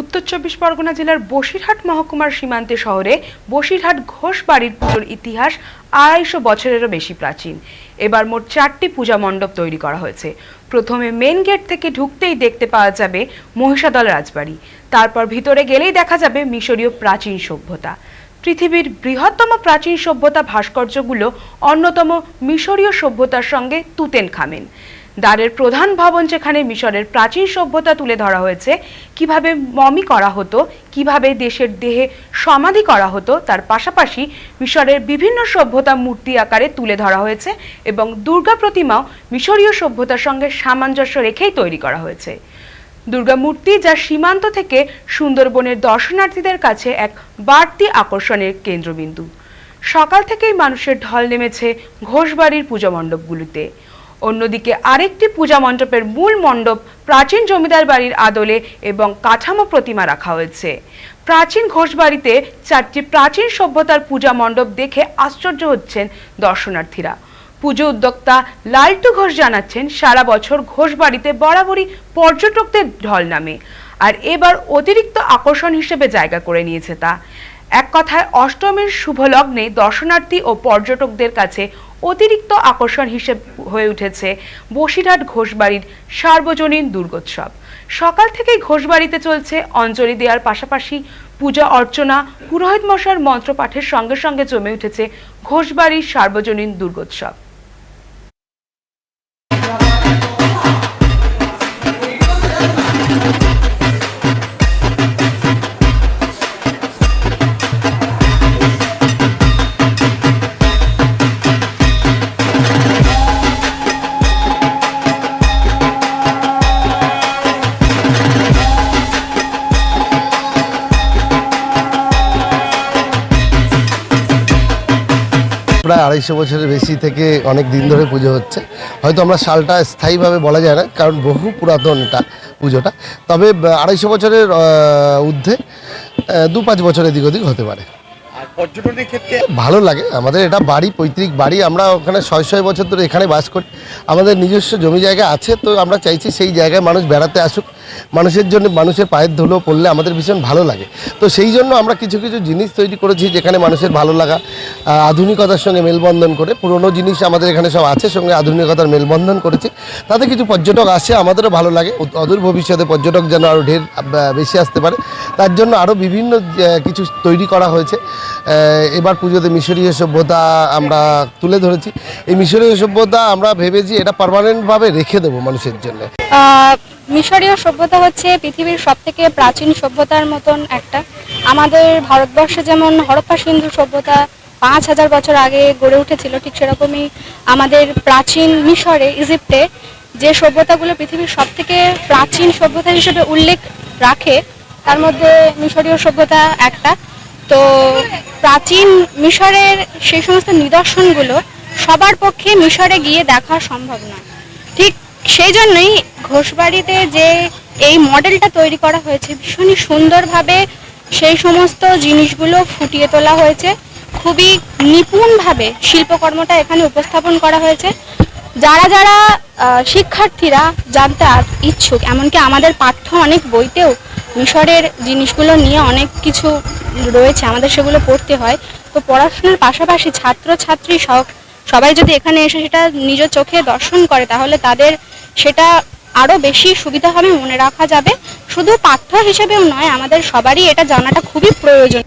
উত্তর চব্বিশ পরগনা জেলার বসিরহাট মহকুমার সীমান্তে শহরে বসিরহাট ঘোষ বাড়ির পুজোর ইতিহাস আড়াইশো বছরেরও বেশি প্রাচীন। এবার মোট চারটি পূজা মণ্ডপ তৈরি করা হয়েছে। প্রথমে মেন গেট থেকে ঢুকতেই দেখতে পাওয়া যাবে মহিষাদল রাজবাড়ি। তারপর ভিতরে গেলেই দেখা যাবে মিশরীয় প্রাচীন সভ্যতা। পৃথিবীর বৃহত্তম প্রাচীন সভ্যতা ভাস্কর্যগুলো অন্যতম মিশরীয় সভ্যতার সঙ্গে তুতেন খামেন দ্বারের প্রধান ভবন যেখানে মিশরের প্রাচীন সভ্যতা তুলে ধরা হয়েছে, কীভাবে মমি করা হতো, কীভাবে দেশের দেহে সমাধি করা হতো, তার পাশাপাশি মিশরের বিভিন্ন সভ্যতা মূর্তি আকারে তুলে ধরা হয়েছে এবং দুর্গা প্রতিমাও মিশরীয় সভ্যতার সঙ্গে সামঞ্জস্য রেখেই তৈরি করা হয়েছে। দুর্গা মূর্তি যা সীমান্ত থেকে সুন্দরবনের দর্শনার্থীদের কাছে এক বাড়তি আকর্ষণের কেন্দ্রবিন্দু। সকাল থেকেই মানুষের ঢল নেমেছে ঘোষবাড়ির পুজো মণ্ডপগুলিতে। অন্যদিকে আরেকটি পূজা মণ্ডপের মূল মণ্ডপ প্রাচীন জমিদার বাড়ির আদলে এবং কাঠামো প্রতিমা রাখা হয়েছে। প্রাচীন ঘোষবাড়িতে চারটি প্রাচীন সভ্যতার পূজা মণ্ডপ দেখে আশ্চর্য হচ্ছেন দর্শনার্থীরা। পুজো উদ্যোক্তা লালটু ঘোষ জানাচ্ছেন, সারা বছর ঘোষবাড়িতে বরাবরই পর্যটকদের ঢল নামে, আর এবার অতিরিক্ত আকর্ষণ হিসেবে জায়গা করে নিয়েছে তা। এক কথায় অষ্টমীর শুভ লগ্নে দর্শনার্থী ও পর্যটকদের কাছে অতিরিক্ত আকর্ষণ হিসেবে হয়ে উঠেছে বসিরহাট ঘোষবাড়ির সার্বজনীন দুর্গোৎসব। সকাল থেকেই ঘোষবাড়িতে চলছে অঞ্জলি দেওয়ার পাশাপাশি পূজা অর্চনা। পুরোহিত মশার মন্ত্রপাঠের সঙ্গে সঙ্গে জমে উঠেছে ঘোষবাড়ির সার্বজনীন দুর্গোৎসব। প্রায় আড়াইশো বছরের বেশি থেকে অনেক দিন ধরে পুজো হচ্ছে। হয়তো আমরা সালটা স্থায়ীভাবে বলা যায় না, কারণ বহু পুরাতন এটা পুজোটা। তবে আড়াইশো বছরের ঊর্ধ্বে দু পাঁচ বছরের দিক ওদিক হতে পারে। পর্যটনের ক্ষেত্রে ভালো লাগে। আমাদের এটা বাড়ি, পৈতৃক বাড়ি। আমরা ওখানে ছয় ছয় বছর ধরে এখানে বাস করি। আমাদের নিজস্ব জমি জায়গা আছে, তো আমরা চাইছি সেই জায়গায় মানুষ বেড়াতে আসুক। মানুষের জন্য মানুষের পায়ের ধুলো পড়লে আমাদের ভীষণ ভালো লাগে। তো সেই জন্য আমরা কিছু কিছু জিনিস তৈরি করেছি যেখানে মানুষের ভালো লাগা। আধুনিকতার সঙ্গে মেলবন্ধন করে। পুরনো জিনিস আমাদের এখানে সব আছে, সঙ্গে আধুনিকতার মেলবন্ধন করেছি। তাতে কিছু পর্যটক আসে, আমাদেরও ভালো লাগে। অদূর ভবিষ্যতে পর্যটক যেন আরও ঢের বেশি আসতে পারে। তার জন্য আরও বিভিন্ন কিছু তৈরি করা হয়েছে। এবার পুজোতে মিশরীয় সভ্যতা আমরা তুলে ধরেছি। এই মিশরীয় সভ্যতা আমরা ভেবেছি এটা পার্মানেন্টভাবে রেখে দেবো মানুষের জন্য। মিশরীয় সভ্যতা হচ্ছে পৃথিবীর সব থেকে প্রাচীন সভ্যতার মতন একটা। আমাদের ভারতবর্ষে যেমন হরপ্পা সিন্ধু সভ্যতা পাঁচ হাজার বছর আগে গড়ে উঠেছিল, ঠিক সেরকমই আমাদের প্রাচীন মিশরে, ইজিপ্টে যে সভ্যতাগুলো পৃথিবীর সব থেকে প্রাচীন সভ্যতা হিসেবে উল্লেখ রাখে তার মধ্যে মিশরীয় সভ্যতা একটা। তো প্রাচীন মিশরের সেই সমস্ত নিদর্শনগুলো সবার পক্ষে মিশরে গিয়ে দেখা সম্ভব নয়। ঠিক সেই জন্যই ঘোষবাড়িতে যে এই মডেলটা তৈরি করা হয়েছে, ভীষণই সুন্দরভাবে সেই সমস্ত জিনিসগুলো ফুটিয়ে তোলা হয়েছে। খুবই নিপুণভাবে শিল্পকর্মটা এখানে উপস্থাপন করা হয়েছে। যারা যারা শিক্ষার্থীরা জানতে ইচ্ছুক, এমনকি আমাদের পাঠ্য অনেক বইতেও মিশরের জিনিসগুলো নিয়ে অনেক কিছু রয়েছে, আমাদের সেগুলো পড়তে হয়। তো পড়াশোনার পাশাপাশি ছাত্র ছাত্রী সব, সবাই যদি এখানে এসে সেটা নিজ চোখে দর্শন করে, তাহলে তাদের সেটা আরও বেশি সুবিধা হবে, মনে রাখা যাবে। শুধু পাঠ্য হিসেবেও নয়, আমাদের সবারই এটা জানাটা খুবই প্রয়োজন।